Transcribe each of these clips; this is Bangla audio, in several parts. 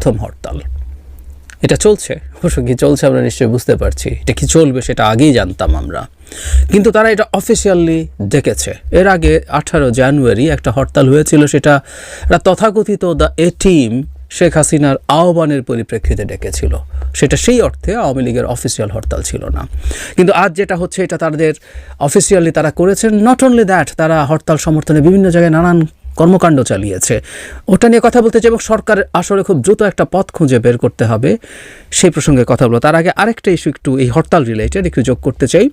প্রথম হরতাল। এটা চলছে? অবশ্য কি চলছে আমরা নিশ্চয়ই বুঝতে পারছি। এটা কি চলবে সেটা আগেই জানতাম আমরা। কিন্তু তারা এটা অফিসিয়ালি ডেকেছে। এর আগে আঠারো জানুয়ারি একটা হরতাল হয়েছিল সেটা তথাকথিত দ্য এ টিম শেখ হাসিনার আহ্বানের পরিপ্রেক্ষিতে ডেকেছিল। সেটা সেই অর্থে আওয়ামী লীগের অফিসিয়াল হরতাল ছিল না। কিন্তু আজ যেটা হচ্ছে, এটা তাদের অফিসিয়ালি তারা করেছেন। নট অনলি দ্যাট তারা হরতাল সমর্থনে বিভিন্ন জায়গায় নানান কর্মকাণ্ড চালিয়েছে। ওটা নিয়ে কথা বলতে চাই এবং সরকার আসলে খুব দ্রুত একটা পথ খুঁজে বের করতে হবে। সেই প্রসঙ্গে কথা বলব। তার আগে আরেকটা ইস্যু একটু এই হরতাল রিলেটেড একটু যোগ করতে চাই।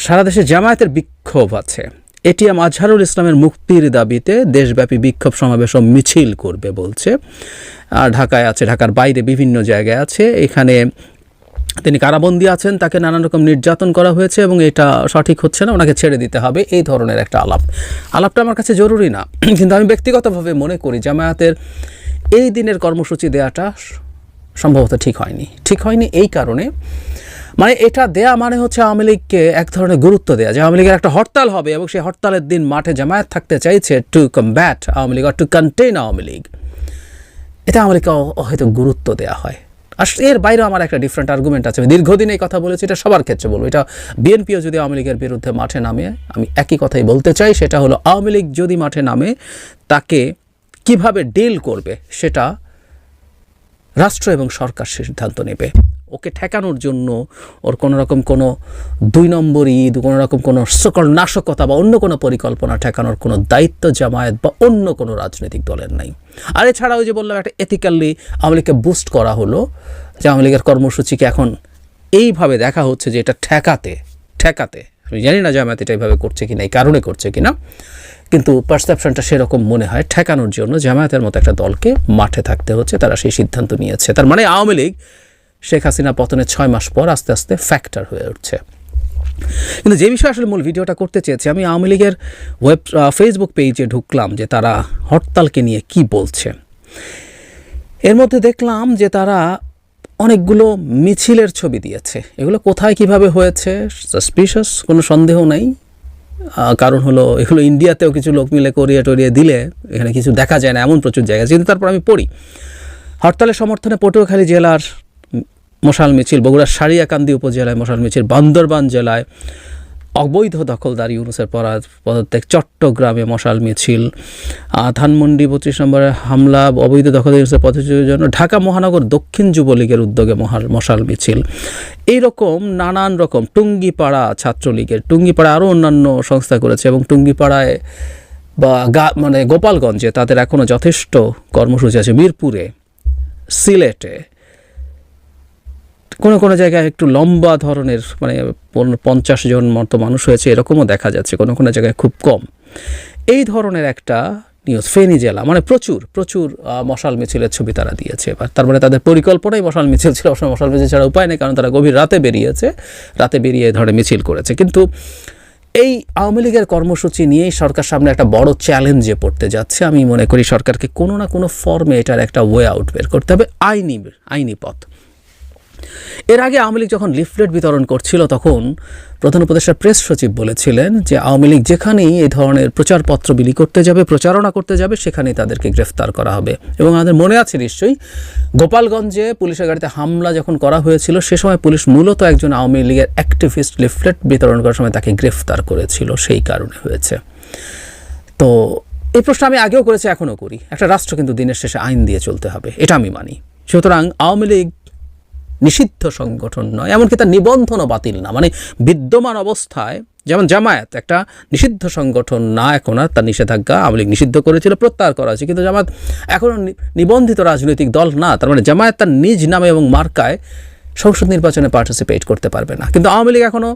সারা দেশে জামায়াতের বিক্ষোভ আছে। এটিএম আজহারুল ইসলামের মুক্তির দাবিতে দেশব্যাপী বিক্ষোভ সমাবেশ ও মিছিল করবে বলছে। আর ঢাকায় আছে, ঢাকার বাইরে বিভিন্ন জায়গায় আছে। এখানে তিনি কারাবন্দী আছেন, তাকে নানান রকম নির্যাতন করা হয়েছে এবং এটা সঠিক হচ্ছে না, ওনাকে ছেড়ে দিতে হবে, এই ধরনের একটা আলাপ। আলাপটা আমার কাছে জরুরি না, কিন্তু আমি ব্যক্তিগতভাবে মনে করি জামায়াতের এই দিনের কর্মসূচি দেওয়াটা সম্ভবত ঠিক হয়নি। ঠিক হয়নি এই কারণে মানে এটা দেয়া মানে হচ্ছে আওয়ামী লীগকে এক ধরনের গুরুত্ব দেওয়া যে আওয়ামী লীগের একটা হরতাল হবে এবং সেই হরতালের দিন মাঠে জামায়াত থাকতে চাইছে টু কমব্যাট আওয়ামী লীগ আর টু কন্টেন আওয়ামী লীগ। এটা আমাদেরকে অ- হয়তো গুরুত্ব দেওয়া হয়। আর এর বাইরেও আমার একটা ডিফারেন্ট আর্গুমেন্ট আছে। আমি দীর্ঘদিন এই কথা বলেছি, এটা সবার ক্ষেত্রে বলব। এটা বিএনপিও যদি আওয়ামী লীগের বিরুদ্ধে মাঠে নামে, আমি একই কথাই বলতে চাই, সেটা হলো আওয়ামী লীগ যদি মাঠে নামে, তাকে কীভাবে ডিল করবে, সেটা রাষ্ট্র এবং সরকার সিদ্ধান্ত নেবে। ওকে ঠেকানোর জন্য ওর কোনো রকম কোনো দুই নম্বর ঈদ, কোনো রকম কোনো সকল নাশকতা বা অন্য কোনো পরিকল্পনা ঠেকানোর কোনো দায়িত্ব, জামায়াত বা অন্য কোনো রাজনৈতিক দলের নাই। আর এছাড়াও যে বললাম একটা এথিক্যালি আওয়ামী লীগকে বুস্ট করা হলো যে আওয়ামী লীগের কর্মসূচিকে এখন এইভাবে দেখা হচ্ছে যে এটা ঠেকাতে ঠেকাতে। আমি জানি না জামায়াত এটা এইভাবে করছে কি না এই কারণে করছে কি না কিন্তু পারসেপশনটা সেরকম মনে হয় ঠেকানোর জন্য জামায়াতের মতো একটা দলকে মাঠে থাকতে হচ্ছে, তারা সেই সিদ্ধান্ত নিয়েছে। তার মানে আওয়ামী লীগ শেখ হাসিনা পতনের ছয় মাস পর আস্তে আস্তে ফ্যাক্টর হয়ে উঠছে। কিন্তু যে বিষয়ে আসলে মূল ভিডিওটা করতে চেয়েছি, আমি আওয়ামী লীগের ওয়েব ফেসবুক পেজে ঢুকলাম যে তারা হরতালকে নিয়ে কি বলছে। এর মধ্যে দেখলাম যে তারা অনেকগুলো মিছিলের ছবি দিয়েছে। এগুলো কোথায় কীভাবে হয়েছে সাসপিশাস কোনো সন্দেহ নাই। কারণ হলো এগুলো ইন্ডিয়াতেও কিছু লোক মিলে করিয়ে টরিয়ে দিলে এখানে কিছু দেখা যায় না, এমন প্রচুর জায়গা। কিন্তু তারপর আমি পড়ি। হরতালের সমর্থনে পটুয়াখালী জেলার মশাল মিছিল বগুড়ার সারিয়াকান্দি উপজেলায় মশাল মিছিল, বান্দরবান জেলায় অবৈধ দখলদারি ইউনুসের পদত্যাগ, চট্টগ্রামে মশাল মিছিল। ধানমন্ডি বত্রিশ নম্বরে হামলা, অবৈধ দখলদারি ইউনুসের পদত্যাগের জন্য ঢাকা মহানগর দক্ষিণ যুবলীগের উদ্যোগে মহাল, মশাল মিছিল। এইরকম নানান রকম, টুঙ্গিপাড়া ছাত্রলীগের টুঙ্গিপাড়া আরও অন্যান্য সংস্থা করেছে এবং টুঙ্গিপাড়ায় বা গা মানে গোপালগঞ্জে তাদের এখনও যথেষ্ট কর্মসূচি আছে। মিরপুরে, সিলেটে কোনো কোনো জায়গায় একটু লম্বা ধরনের মানে পঞ্চাশ জন মতো মানুষ হয়েছে, এরকমও দেখা যাচ্ছে কোনো কোনো জায়গায় খুব কম। এই ধরনের একটা নিউজ ফেনী জেলা মানে প্রচুর প্রচুর মশাল মিছিলের ছবি তারা দিয়েছে। এবার তার মানে তাদের পরিকল্পনাই মশাল মিছিল ছিল, অবশ্য মশাল মিছিল ছাড়া উপায় নেই, কারণ তারা গভীর রাতে বেরিয়েছে, রাতে বেরিয়ে এ ধরনের মিছিল করেছে। কিন্তু এই আওয়ামী লীগের কর্মসূচি নিয়েই সরকার সামনে একটা বড় চ্যালেঞ্জে পড়তে যাচ্ছে। আমি মনে করি সরকারকে কোনো না কোনো ফর্মে এটার একটা ওয়ে আউট বের করতে হবে, আইনি আইনি পথ। এর আগে আওয়ামী লীগ যখন লিফলেট বিতরণ করছিল, তখন প্রধান উপদেষ্টা প্রেস সচিব বলেছিলেন যে আওয়ামী লীগ যেখানেই এই ধরনের প্রচারপত্র বিলি করতে যাবে, প্রচারণা করতে যাবে, সেখানেই তাদেরকে গ্রেফতার করা হবে। এবং আমাদের মনে আছে নিশ্চয়ই, গোপালগঞ্জে পুলিশের গাড়িতে হামলা যখন করা হয়েছিল, সে সময় পুলিশ মূলত একজন আওয়ামী লীগের অ্যাক্টিভিস্ট লিফলেট বিতরণ করার সময় তাকে গ্রেফতার করেছিল, সেই কারণে হয়েছে। তো এই প্রশ্ন আমি আগেও করেছি, এখনও করি। একটা রাষ্ট্র কিন্তু দিনের শেষে আইন দিয়ে চলতে হবে, এটা আমি মানি। সুতরাং আওয়ামী লীগ নিষিদ্ধ সংগঠন নয়, এমনকি তার নিবন্ধনও বাতিল না। মানে বিদ্যমান অবস্থায় যেমন জামায়াত একটা নিষিদ্ধ সংগঠন না, এখন আর তার নিষেধাজ্ঞা আওয়ামী লীগ নিষিদ্ধ করেছিল, প্রত্যাহার করা হয়েছে। কিন্তু জামায়াত এখনও নিবন্ধিত রাজনৈতিক দল না, তার মানে জামায়াত তার নিজ নামে এবং মার্কায় সংসদ নির্বাচনে পার্টিসিপেট করতে পারবে না। কিন্তু আওয়ামী লীগ এখনও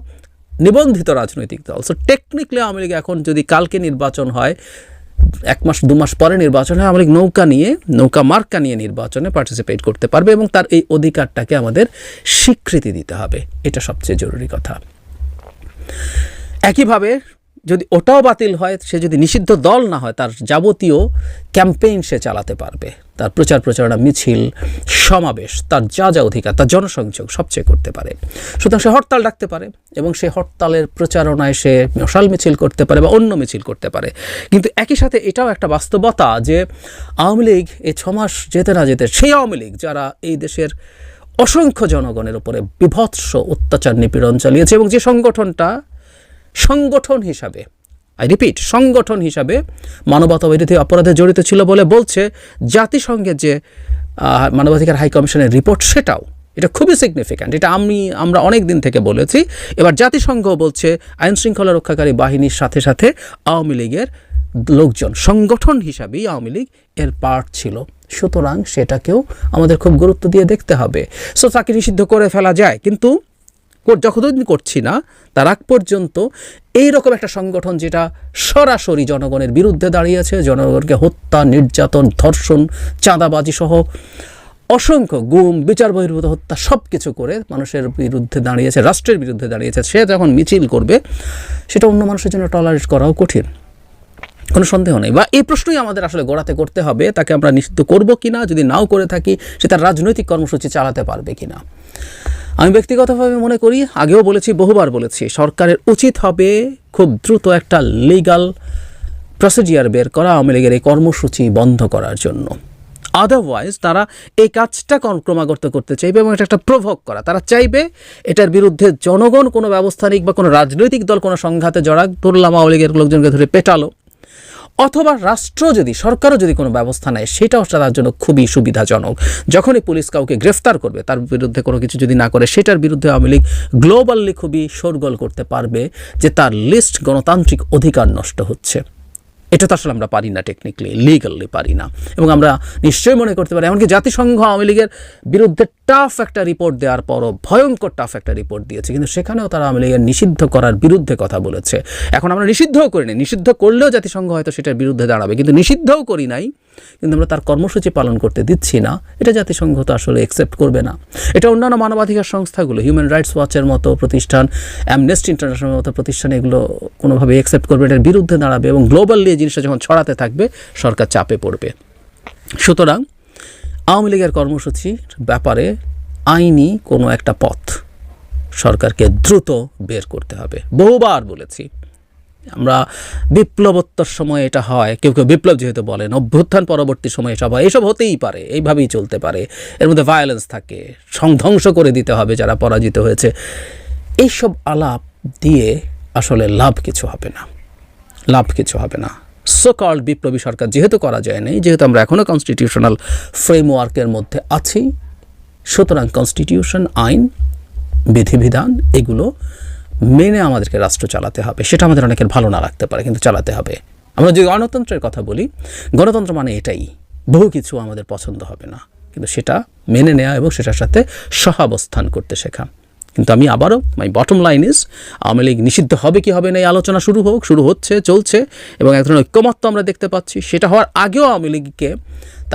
নিবন্ধিত রাজনৈতিক দল। সো টেকনিক্যালি আওয়ামী লীগ এখন যদি কালকে নির্বাচন হয় এক মাস, দু মাস পরে নির্বাচন হয়, আওয়ামী নৌকা নিয়ে, নৌকা মার্কা নিয়ে নির্বাচনে পার্টিসিপেট করতে পারবে এবং তার এই অধিকারটাকে আমাদের স্বীকৃতি দিতে হবে। এটা সবচেয়ে জরুরি কথা। একইভাবে যদি ওটাও বাতিল হয়, সে যদি নিষিদ্ধ দল না হয়, তার যাবতীয় ক্যাম্পেইন সে চালাতে পারবে। তার প্রচার প্রচারণা, মিছিল, সমাবেশ, তার যা যা অধিকার, তার জনসংযোগ সবচেয়ে করতে পারে। সুতরাং সে হরতাল ডাকতে পারে এবং সে হরতালের প্রচারণায় সে মশাল মিছিল করতে পারে বা অন্য মিছিল করতে পারে। কিন্তু একই সাথে এটাও একটা বাস্তবতা যে আওয়ামী লীগ এই ছমাস যেতে না যেতে, সেই আওয়ামী লীগ যারা এই দেশের অসংখ্য জনগণের উপরে বিভৎস অত্যাচার নিপীড়ন চালিয়েছে এবং যে সংগঠনটা সংগঠন হিসাবে আই রিপিট সংগঠন হিসাবে মানবতা বিরোধী অপরাধে জড়িত ছিল বলে বলছে জাতিসংঘের যে মানবাধিকার হাই কমিশনের রিপোর্ট সেটাও। এটা খুবই সিগনিফিক্যান্ট এটা আমি, আমরা অনেক দিন থেকে বলেছি। এবার জাতিসংঘ বলছে আইন শৃঙ্খলা রক্ষাকারী বাহিনীর সাথে সাথে আওয়ামী লীগের লোকজন, সংগঠন হিসাবেই আওয়ামী লীগ এর পার্ট ছিল। সুতরাং সেটাকেও আমাদের খুব গুরুত্ব দিয়ে দেখতে হবে। সো তাকে নিষিদ্ধ করে ফেলা যায়। কিন্তু যতদিন করছি না, তার আগ পর্যন্ত এই রকম একটা সংগঠন যেটা সরাসরি জনগণের বিরুদ্ধে দাঁড়িয়েছে জনগণকে হত্যা, নির্যাতন, ধর্ষণ, চাঁদাবাজি সহ অসংখ্য গুম, বিচার বহির্ভূত হত্যা সব কিছু করে মানুষের বিরুদ্ধে দাঁড়িয়েছে রাষ্ট্রের বিরুদ্ধে দাঁড়িয়েছে সে যখন মিছিল করবে, সেটা অন্য মানুষের জন্য টলারেট করাও কঠিন। কোনো সন্দেহ নেই। বা এই প্রশ্নই আমাদের আসলে গোড়াতে করতে হবে, তাকে আমরা নিষিদ্ধ করব কিনা, যদি নাও করে থাকি, সে তার রাজনৈতিক কর্মসূচি চালাতে পারবে কিনা। আমি ব্যক্তিগতভাবে মনে করি, আগেও বলেছি, বহুবার বলেছি, সরকারের উচিত হবে খুব দ্রুত একটা লিগাল প্রসিডিয়ার বের করা আওয়ামী লীগের এই কর্মসূচি বন্ধ করার জন্য। আদারওয়াইজ তারা এই কাজটা ক্রমাগত করতে চাইবে এবং এটা একটা প্রভোগ করা। তারা চাইবে এটার বিরুদ্ধে জনগণ কোনো ব্যবস্থা নিক বা কোনো রাজনৈতিক দল কোনো সংঘাতে জড়াক, ধরলাম আওয়ামী লীগের লোকজনকে ধরে পেটালো। অথবা রাষ্ট্র যদি, সরকারও যদি কোনো ব্যবস্থা নেয়, সেটাও তার জন্য খুবই সুবিধাজনক। যখনই পুলিশ কাউকে গ্রেফতার করবে, তার বিরুদ্ধে কোনো কিছু যদি না করে, সেটার বিরুদ্ধে আওয়ামী লীগ গ্লোবালি খুবই শোরগোল করতে পারবে যে তার লিস্ট গণতান্ত্রিক অধিকার নষ্ট হচ্ছে। এটা তো আসলে আমরা পারি না টেকনিক্যালি লিগালি পারি না। এবং আমরা নিশ্চয়ই মনে করতে পারি, এমনকি জাতিসংঘ আওয়ামী লীগের বিরুদ্ধে টাফ একটা রিপোর্ট দেওয়ার পরও ভয়ঙ্কর টাফ একটা রিপোর্ট দিয়েছে। কিন্তু সেখানেও তারা আওয়ামী নিষিদ্ধ করার বিরুদ্ধে কথা বলেছে। এখন আমরা নিষিদ্ধও করি করিনি নিষিদ্ধ করলেও জাতিসংঘ হয়তো সেটার বিরুদ্ধে দাঁড়াবে। কিন্তু নিষিদ্ধও করি নাই। কিন্তু আমরা তার কর্মসূচি পালন করতে দিচ্ছি না। এটা জাতিসংঘ তো আসলে একসেপ্ট করবে না। এটা অন্যান্য মানবাধিকার সংস্থাগুলো হিউম্যান রাইটস ওয়াচের মতো প্রতিষ্ঠান অ্যামনেস্টি ইন্টারন্যাশনাল মতো প্রতিষ্ঠান, এগুলো কোনোভাবে একসেপ্ট করবে। এটার বিরুদ্ধে দাঁড়াবে এবং গ্লোবালি এই জিনিসটা যখন ছড়াতে থাকবে, সরকার চাপে পড়বে। সুতরাং আওয়ামী লীগের কর্মসূচির ব্যাপারে আইনি কোনো একটা পথ সরকারকে দ্রুত বের করতে হবে। বহুবার বলেছি, আমরা বিপ্লবোত্তর সময় এটা হয়, কেউ কেউ বিপ্লব যেহেতু বলেন, অভ্যুত্থান পরবর্তী সময় এসব হয়, এসব হতেই পারে, এইভাবেই চলতে পারে। এর মধ্যে ভায়োলেন্স থাকে, সংধ্বংস করে দিতে হবে যারা পরাজিত হয়েছে। এইসব আলাপ দিয়ে আসলে লাভ কিছু হবে না, লাভ কিছু হবে না। সো কল্ড বিপ্লবী সরকার যেহেতু করা যায় নাই যেহেতু আমরা এখনও কনস্টিটিউশনাল ফ্রেমওয়ার্কের মধ্যে আছি, সুতরাং কনস্টিটিউশন আইন, বিধিবিধান এগুলো মেনে আমাদেরকে রাষ্ট্র চালাতে হবে। সেটা আমাদের অনেকের ভালো না রাখতে পারে, কিন্তু চালাতে হবে। আমরা যদি গণতন্ত্রের কথা বলি, গণতন্ত্র মানে এটাই। বহু কিছু আমাদের পছন্দ হবে না, কিন্তু সেটা মেনে নেওয়া এবং সেটার সাথে সহাবস্থান করতে শেখা। কিন্তু আমি আবারও my bottom line is Awami League নিষিদ্ধ হবে কি হবে না এই আলোচনা শুরু হোক, শুরু হচ্ছে, চলছে, এবং এক ধরনের ঐক্যমত্য আমরা দেখতে পাচ্ছি। সেটা হওয়ার আগেও আওয়ামী লীগকে